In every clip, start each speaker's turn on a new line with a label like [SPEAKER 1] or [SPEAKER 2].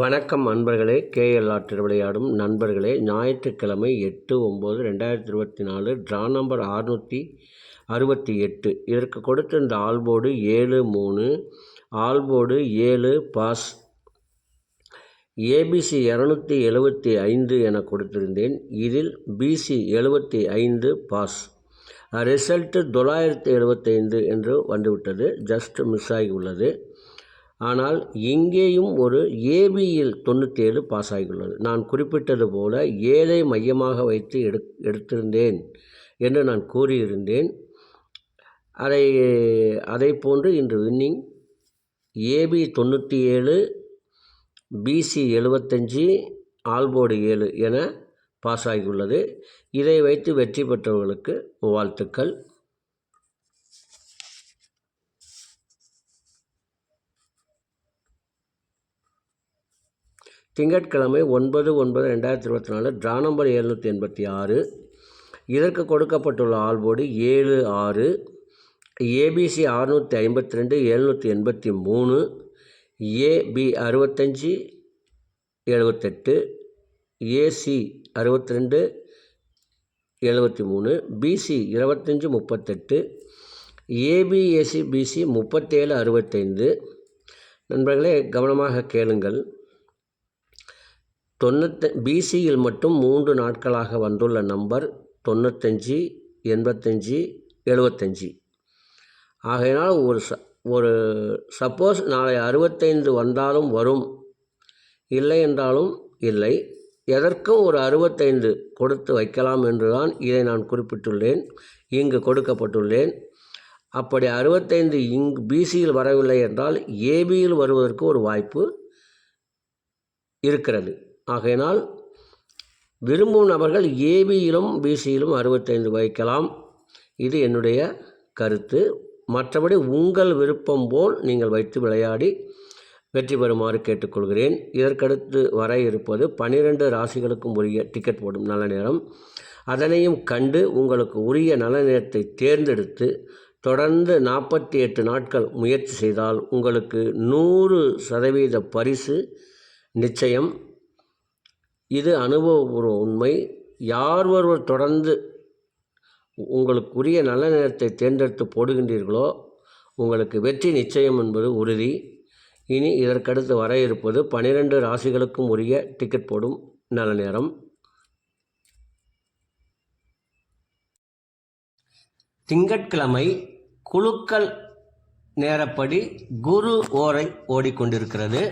[SPEAKER 1] வணக்கம் நண்பர்களே. கேஎல் ஆற்றில் விளையாடும் நண்பர்களே ஞாயிற்றுக்கிழமை எட்டு ஒம்பது ரெண்டாயிரத்தி இருபத்தி நாலு ட்ரா நம்பர் அறுநூற்றி அறுபத்தி எட்டு. இதற்கு கொடுத்திருந்த ஆல்போர்டு ஏழு மூணு ஆல்போர்டு ஏழு பாஸ் ஏபிசி இரநூத்தி எழுபத்தி ஐந்து என கொடுத்திருந்தேன். இதில் பிசி எழுபத்தி ஐந்து பாஸ். ரிசல்ட்டு தொள்ளாயிரத்தி எழுபத்தைந்து என்று வந்துவிட்டது. ஜஸ்ட் மிஸ் ஆகி உள்ளது ஆனால் இங்கேயும் ஒரு ஏபியில் தொண்ணூற்றி ஏழு பாஸ் ஆகியுள்ளது நான் குறிப்பிட்டது போல ஏழை மையமாக வைத்து எடு எடுத்திருந்தேன் என்று நான் கூறியிருந்தேன். அதை அதை போன்று இன்று வின்னிங் ஏபி தொண்ணூற்றி ஏழு பிசி எழுபத்தஞ்சி ஆல்போர்டு ஏழு என பாஸ் ஆகியுள்ளது இதை வைத்து வெற்றி பெற்றவர்களுக்கு வாழ்த்துக்கள். திங்கட்கிழமை ஒன்பது ஒன்பது ரெண்டாயிரத்தி இருபத்தி நாலு ட்ரா நம்பர் எழுநூற்றி எண்பத்தி ஆறு. இதற்கு கொடுக்கப்பட்டுள்ள ஆல்போர்டு ஏழு ஆறு ஏபிசி அறுநூற்றி ஐம்பத்தி ரெண்டு எழுநூற்றி எண்பத்தி மூணு ஏபி அறுபத்தஞ்சி எழுபத்தெட்டு ஏசி அறுபத்தி ரெண்டு எழுபத்தி மூணு பிசி இருபத்தஞ்சி முப்பத்தெட்டு ஏபிஏசி பிசி முப்பத்தேழு அறுபத்தைந்து. நண்பர்களே கவனமாக கேளுங்கள். தொண்ணூத்த பிசியில் மட்டும் மூன்று நாட்களாக வந்துள்ள நம்பர் தொண்ணூத்தஞ்சு எண்பத்தஞ்சு எழுபத்தஞ்சி ஆகையினால் ஒரு ச ஒரு சப்போஸ் நாளை அறுபத்தைந்து வந்தாலும் வரும். இல்லை என்றாலும் இல்லை. எதற்கும் ஒரு அறுபத்தைந்து கொடுத்து வைக்கலாம் என்றுதான் இதை நான் குறிப்பிட்டுள்ளேன். இங்கு கொடுக்கப்பட்டுள்ளேன். அப்படி அறுபத்தைந்து இங்கு பிசியில் வரவில்லை என்றால் ஏபியில் வருவதற்கு ஒரு வாய்ப்பு இருக்கிறது. ஆகையினால் விரும்பும் நபர்கள் ஏபியிலும் பிசியிலும் அறுபத்தைந்து வைக்கலாம். இது என்னுடைய கருத்து. மற்றபடி உங்கள் விருப்பம் போல் நீங்கள் வைத்து விளையாடி வெற்றி பெறுமாறு கேட்டுக்கொள்கிறேன். இதற்கடுத்து வர இருப்பது பனிரெண்டு ராசிகளுக்கும் உரிய டிக்கெட் போடும் நல்ல நேரம். அதனையும் கண்டு உங்களுக்கு உரிய நல்ல நேரத்தை தேர்ந்தெடுத்து தொடர்ந்து நாற்பத்தி எட்டு நாட்கள் முயற்சி செய்தால் உங்களுக்கு நூறு சதவீத பரிசு நிச்சயம். இது அனுபவபூர்வ உண்மை. யார் ஒருவர் தொடர்ந்து உங்களுக்குரிய நல்ல நேரத்தை தேர்ந்தெடுத்து போடுகின்றீர்களோ உங்களுக்கு வெற்றி நிச்சயம் என்பது உறுதி. இனி இதற்கடுத்து வர இருப்பது பனிரெண்டு ராசிகளுக்கும் உரிய டிக்கெட் போடும் நல்ல நேரம். திங்கட்கிழமை குழுக்கள் நேரப்படி குரு ஓரை ஓடிக்கொண்டிருக்கிறது.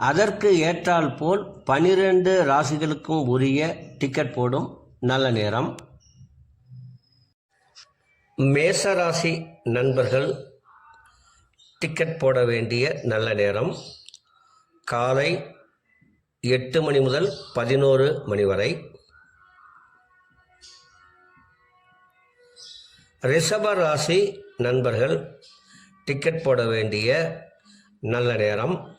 [SPEAKER 1] அதற்கு ஏற்றால் போல் பனிரெண்டு ராசிகளுக்கும் உரிய டிக்கெட் போடும். நல்ல நேரம். மேசராசி நண்பர்கள் டிக்கெட் போட வேண்டிய நல்ல நேரம். காலை எட்டு மணி முதல் பதினோரு மணி வரை. ரிஷப ராசி நண்பர்கள் டிக்கெட் போட வேண்டிய நல்ல நேரம்.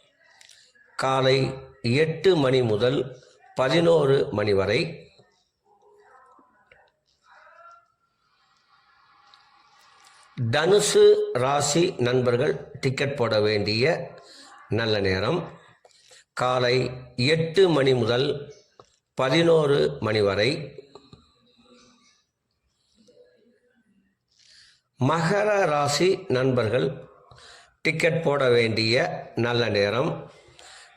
[SPEAKER 1] காலை எட்டு மணி முதல் பதினோரு மணி வரை. தனுசு ராசி நண்பர்கள் டிக்கெட் போட வேண்டிய நல்ல நேரம். காலை எட்டு மணி முதல் பதினோரு மணி வரை. மகர ராசி நண்பர்கள் டிக்கெட் போட வேண்டிய நல்ல நேரம்.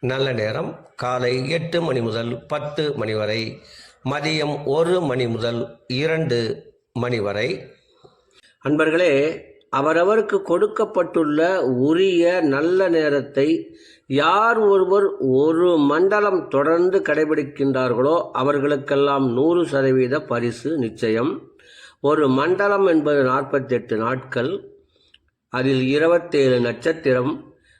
[SPEAKER 1] நல்ல நேரம். காலை எட்டு மணி முதல் பத்து மணி வரை. மதியம் ஒரு மணி முதல் இரண்டு மணி வரை. அன்பர்களே அவரவருக்கு கொடுக்கப்பட்டுள்ள உரிய நல்ல நேரத்தை யார் ஒருவர் ஒரு மண்டலம் தொடர்ந்து கடைபிடிக்கின்றார்களோ அவர்களுக்கெல்லாம் நூறு சதவீத பரிசு நிச்சயம். ஒரு மண்டலம் என்பது நாற்பத்தெட்டு நாட்கள். அதில் இருபத்தேழு நட்சத்திரம்.